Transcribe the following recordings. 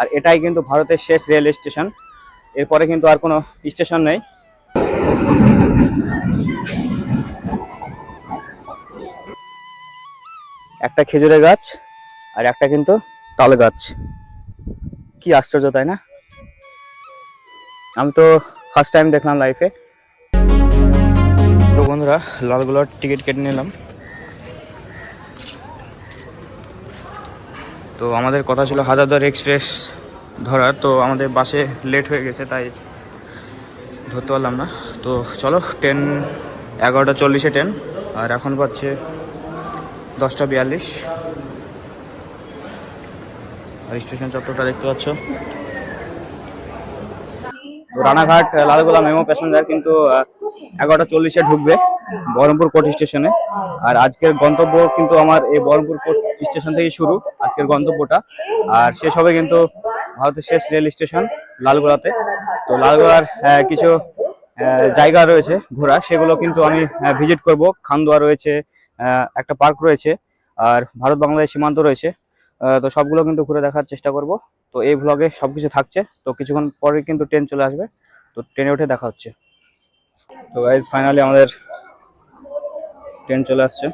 আর এটাই কিন্তু ভারতের শেষ রেল স্টেশন। এরপরে কিন্তু আর কোনো স্টেশন নেই। একটা খেজুরের গাছ আর একটা কিন্তু তাল গাছ। কি আশ্চর্য, তাই না? আমি তো ফার্স্ট টাইম দেখলাম লাইফে তো বন্ধুরা, লালগোলার টিকিট কেটে নিলাম। তো আমাদের কথা ছিল হাজারদুয়ার এক্সপ্রেস ধরার, তো আমাদের বাসে লেট হয়ে গেছে, তাই ধরতে পারলাম না। তো চলো ট্রেন এগারোটা চল্লিশে ট্রেন আর এখন পাচ্ছে দশটা বিয়াল্লিশ। আর স্টেশন চত্বরটা দেখতে পাচ্ছ। রানাঘাট লালগোলা মেমো প্যাসেঞ্জার কিন্তু এগারোটা চল্লিশে ঢুকবে। বহরমপুর কোর্ট স্টেশনে। আর আজকের গন্তব্য কিন্তু আমার এই বহরমপুর কোর্ট স্টেশন থেকেই শুরু, আজকের গন্তব্যটা। আর শেষ হবে কিন্তু ভারতের শেষ রেল স্টেশন লালগোলাতে। তো লালগোলার কিছু জায়গা রয়েছে ঘোরা, সেগুলো কিন্তু আমি ভিজিট করব। খান্দোয়া রয়েছে একটা পার্ক রয়েছে, আর ভারত বাংলাদেশ সীমান্ত রয়েছে। তো সবগুলো কিন্তু ঘুরে দেখার চেষ্টা করব। তো এই ভ্লগে সবকিছু থাকছে। তো কিছুক্ষণ পরে কিন্তু ট্রেন চলে আসবে। তো ট্রেনে উঠে দেখা হচ্ছে। তো গাইজ ফাইনালি আমাদের ট্রেন চলে আসছে।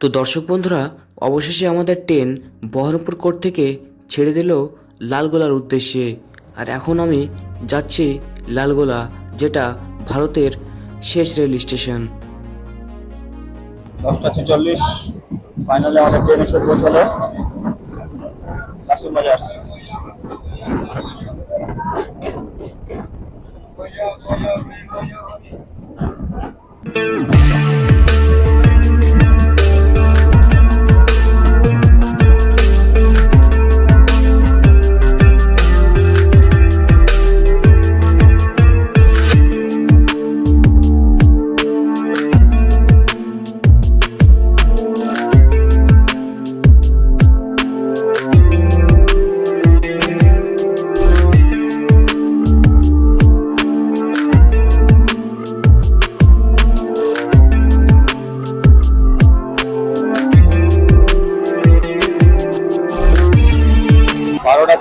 তো দর্শক বন্ধুরা, অবশেষে আমাদের ট্রেন বহরমপুর কোর্ট থেকে ছেড়ে দিল লালগোলার উদ্দেশ্যে। আর এখন আমি যাচ্ছি লালগোলা, যেটা ভারতের শেষ রেল স্টেশন। দশটা ছেচল্লিশ, ফাইনালে আমাদের ট্রেন এসে পৌঁছালো। কাশিম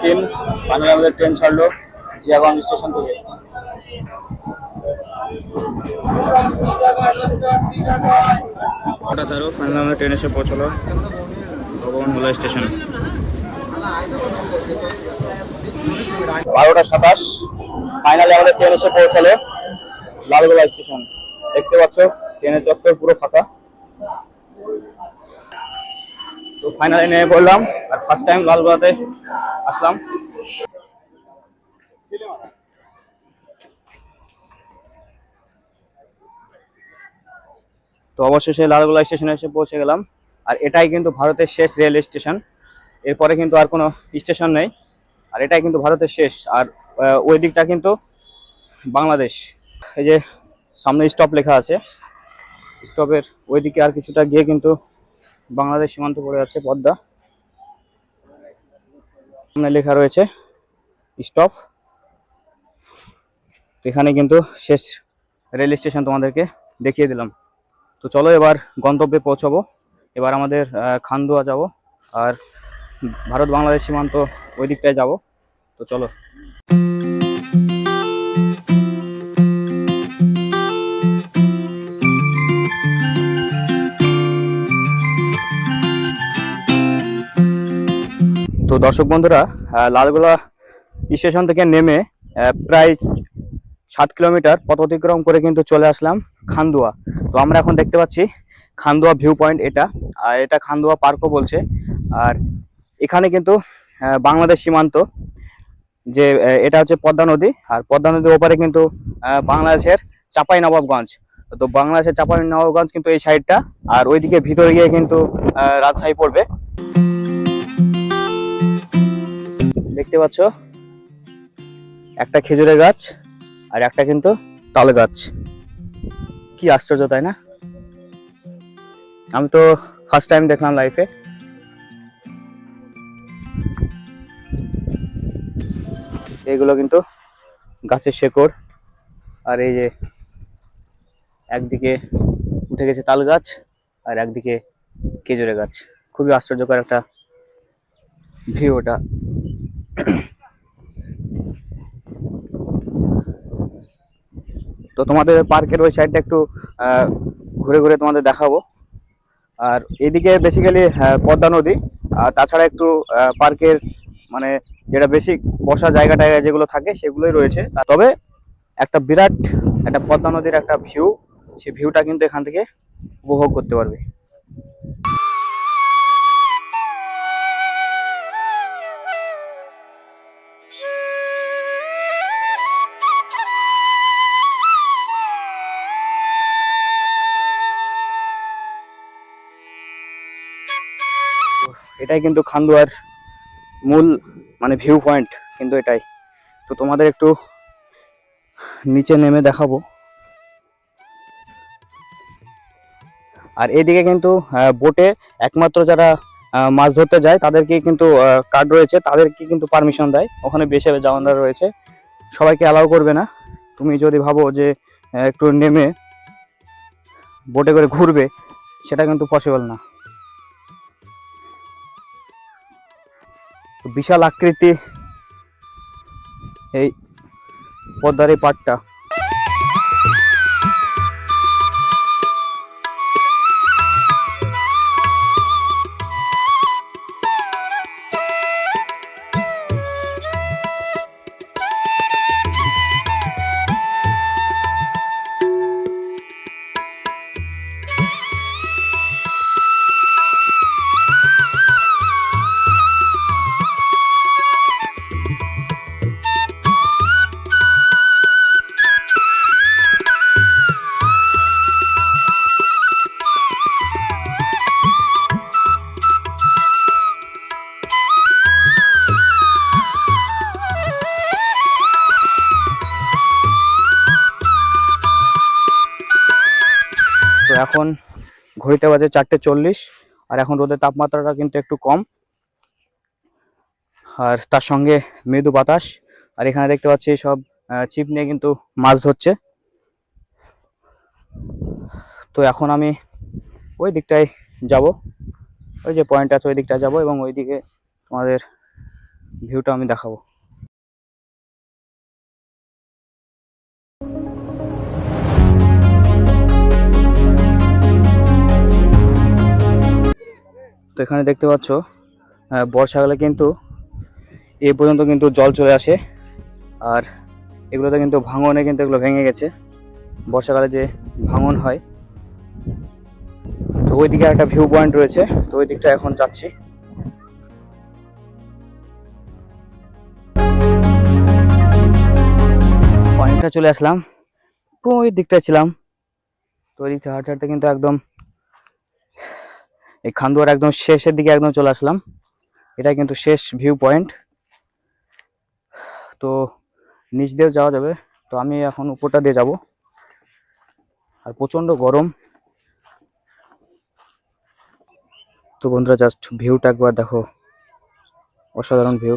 তিন ফাইনালি আমাদের ট্রেন ছাড়লো জিয়াগঞ্জ স্টেশন থেকে। ওটা তেরো ফাইনালি আমাদের ট্রেন এসে পৌঁছলো ভগবানগোলা স্টেশন বারোটা সাতাশ ফাইনালি আমাদের ট্রেন এসে পৌঁছালো লালগোলা স্টেশন দেখতে পাচ্ছ ট্রেনের চত্বর পুরো ফাঁকা। তো ফাইনালি নেমে পড়লাম আর ফার্স্ট টাইম লালগোলাতে আসলাম। তো অবশেষে লালগোলা স্টেশনে এসে পৌঁছে গেলাম। আর এটাই কিন্তু ভারতের শেষ রেল স্টেশন। এরপরে কিন্তু আর কোনো স্টেশন নেই। আর এটাই কিন্তু ভারতের শেষ। আর ওই দিকটা কিন্তু বাংলাদেশ। এই যে সামনে স্টপ লেখা আছে। স্টপের ওইদিকে আর কিছুটা গিয়ে কিন্তু বাংলাদেশ সীমান্ত পড়ে যাচ্ছে পদ্মা। সামনে লেখা রয়েছে স্টপ এখানে কিন্তু শেষ রেল স্টেশন তোমাদেরকে দেখিয়ে দিলাম। তো চলো এবার গন্তব্যে পৌঁছাবো। এবার আমাদের খান্দুয়া যাব আর ভারত বাংলাদেশ সীমান্ত ওই দিকটায় যাব। তো চলো। তো দর্শক বন্ধুরা লালগোলা স্টেশন থেকে নেমে প্রায় সাত কিলোমিটার পথ অতিক্রম করে কিন্তু চলে আসলাম খান্দুয়া। তো আমরা এখন দেখতে পাচ্ছি খান্দুয়া ভিউ পয়েন্ট এটা। আর এটা খান্দুয়া পার্কও বলছে। আর এখানে কিন্তু বাংলাদেশ সীমান্ত, যে এটা হচ্ছে পদ্মা নদী। আর পদ্মা নদীর ওপারে কিন্তু বাংলাদেশের চাপাই নবাবগঞ্জ তো বাংলাদেশের চাপাই নবাবগঞ্জ কিন্তু এই সাইডটা। আর ওইদিকে ভিতরে গিয়ে কিন্তু রাজশাহী পড়বে। দেখতে পাচ্ছ? একটা খেজুরের গাছ আর একটা কিন্তু তাল গাছ। কি আশ্চর্য, তাই না? আমি তো ফার্স্ট টাইম দেখলাম লাইফে এগুলো কিন্তু গাছের শেকড়। আর এই যে একদিকে উঠে গেছে তাল গাছ আর একদিকে খেজুরের গাছ। খুবই আশ্চর্যকর একটা ভিউ ওটা। তো তোমাদের পার্কের ওই সাইডটা একটু ঘুরে ঘুরে তোমাদের দেখাবো। আর এদিকে বেসিক্যালি পদ্মা নদী, আর তাছাড়া একটু পার্কের মানে যেটা বেশি বসার জায়গা টায়গা যেগুলো থাকে সেগুলোই রয়েছে। তবে একটা বিরাট, একটা পদ্মা নদীর একটা ভিউ সেই ভিউটা কিন্তু এখান থেকে উপভোগ করতে পারবে। এটাই কিন্তু খান্দুয়ার মূল মানে ভিউ পয়েন্ট কিন্তু এটাই। তো তোমাদের একটু নিচে নেমে দেখাবো। আর এদিকে কিন্তু বোটে একমাত্র যারা মাছ ধরতে যায় তাদেরকে কিন্তু কার্ড রয়েছে। তাদেরকে কিন্তু পারমিশন দেয়। ওখানে বেশি যাওয়ানরা রয়েছে। সবাইকে অ্যালাউ করবে না। তুমি যদি ভাবো যে একটু নেমে বোটে করে ঘুরবে, সেটা কিন্তু পসিবল না। বিশাল আকৃতি এই পদ্মার এই পাটটা এখন ঘড়িতে বাজে চারটে চল্লিশ, আর এখন রোদের তাপমাত্রাটা কিন্তু একটু কম। আর তার সঙ্গে মৃদু বাতাস, আর এখানে দেখতে পাচ্ছি সব ছিপ নিয়ে কিন্তু মাছ ধরছে। তো এখন আমি ওই দিকটায় যাব। ওই যে পয়েন্ট আছে ওই দিকটায় যাব এবং ওইদিকে তোমাদের ভিউটা আমি দেখাবো। তো এখানে দেখতে পাচ্ছ বর্ষাকালে কিন্তু এ পর্যন্ত কিন্তু জল চলে আসে। আর এগুলোতে কিন্তু ভাঙনে কিন্তু এগুলো ভেঙে গেছে। বর্ষাকালে যে ভাঙন হয়। তো ওইদিকে একটা ভিউ পয়েন্ট রয়েছে। তো ওই দিকটা এখন যাচ্ছি। অনেকটা চলে আসলাম। ওই দিকটায় ছিলাম। তো ওই দিকটা হাঁটতে হাঁটতে কিন্তু একদম এই খান্দুয়ার একদম শেষের দিকে একদম চলে আসলাম। এটা কিন্তু শেষ ভিউ পয়েন্ট তো নিচ দিয়েও যাওয়া যাবে। তো আমি এখন উপরটা দিয়ে যাব। আর প্রচণ্ড গরম। তো বন্ধুরা জাস্ট ভিউটা একবার দেখো। অসাধারণ ভিউ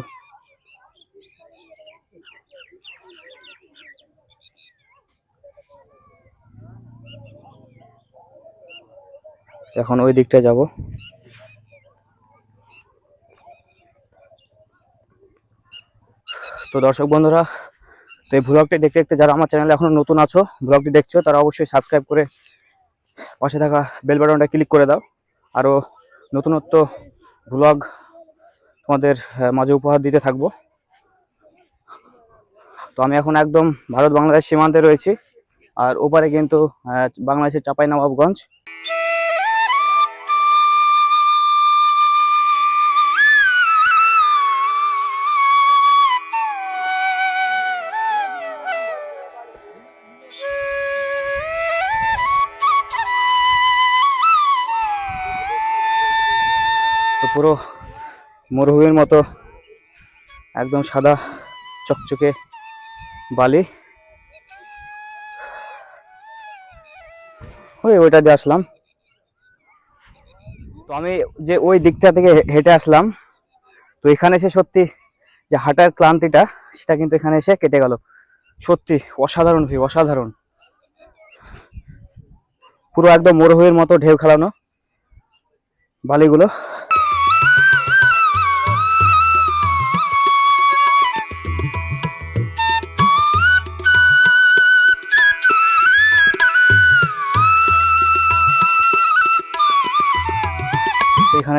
এখন ওই দিকটায় যাব। তো দর্শক বন্ধুরা, তো এই ব্লগটি দেখতে দেখতে যারা আমার চ্যানেলে এখনও নতুন আছো ব্লগটি দেখছ, তারা অবশ্যই সাবস্ক্রাইব করে পাশে থাকা বেল বাটনটা ক্লিক করে দাও। আরও নতুনত্ব ব্লগ তোমাদের মাঝে উপহার দিতে থাকব। তো আমি এখন একদম ভারত বাংলাদেশ সীমান্তে রয়েছি। আর ওপারে কিন্তু বাংলাদেশের চাপাই পুরো মরুভূমির মতো একদম সাদা চকচকে বালি। ওই ওইটা দিয়ে আসলাম। তো আমি যে ওই দিকটা থেকে হেঁটে আসলাম, তো এখানে এসে সত্যি যে হাঁটার ক্লান্তিটা, সেটা কিন্তু এখানে এসে কেটে গেল। সত্যি অসাধারণ ভিউ অসাধারণ। পুরো একদম মরুভূমির মতো ঢেউ খেলানো বালিগুলো।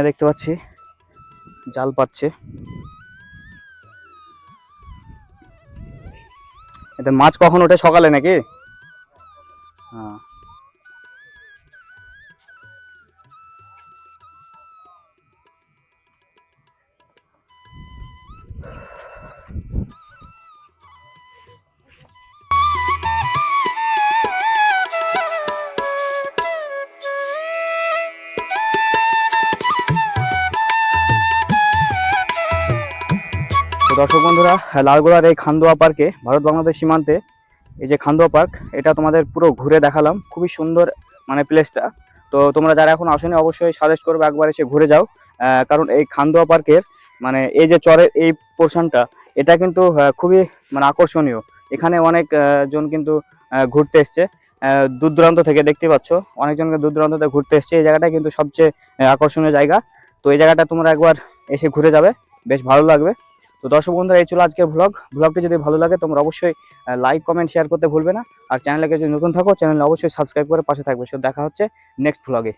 দেখতে পাচ্ছি জাল পাচ্ছে। এটা মাছ কখন ওঠে সকালে নাকি? হ্যাঁ। দর্শক বন্ধুরা, লালগোলার এই খান্দোয়া পার্কে, ভারত বাংলাদেশ সীমান্তে এই যে খান্দোয়া পার্ক, এটা তোমাদের পুরো ঘুরে দেখালাম। খুবই সুন্দর মানে প্লেসটা। তো তোমরা যারা এখন আসেনি, অবশ্যই সাজেস্ট করবে একবার এসে ঘুরে যাও। কারণ এই খান্দোয়া পার্কের মানে এই যে চরের এই পোর্শনটা, এটা কিন্তু খুবই মানে আকর্ষণীয়। এখানে অনেক জন কিন্তু ঘুরতে এসছে। দূর দূরান্ত থেকে দেখতে পাচ্ছ। অনেকজনকে দূর দূরান্ত থেকে ঘুরতে এসছে। এই জায়গাটা কিন্তু সবচেয়ে আকর্ষণীয় জায়গা। তো এই জায়গাটা তোমরা একবার এসে ঘুরে যাবে। বেশ ভালো লাগবে। তো দর্শক বন্ধুরা, এই ছিল আজকের ব্লগ ব্লগটি যদি ভালো লাগে, তোমরা অবশ্যই লাইক কমেন্ট শেয়ার করতে ভুলবে না। আর চ্যানেলকে যদি নতুন থাকো চ্যানেল অবশ্যই সাবস্ক্রাইব করে পাশে থাকবে। সো দেখা হচ্ছে নেক্সট ব্লগে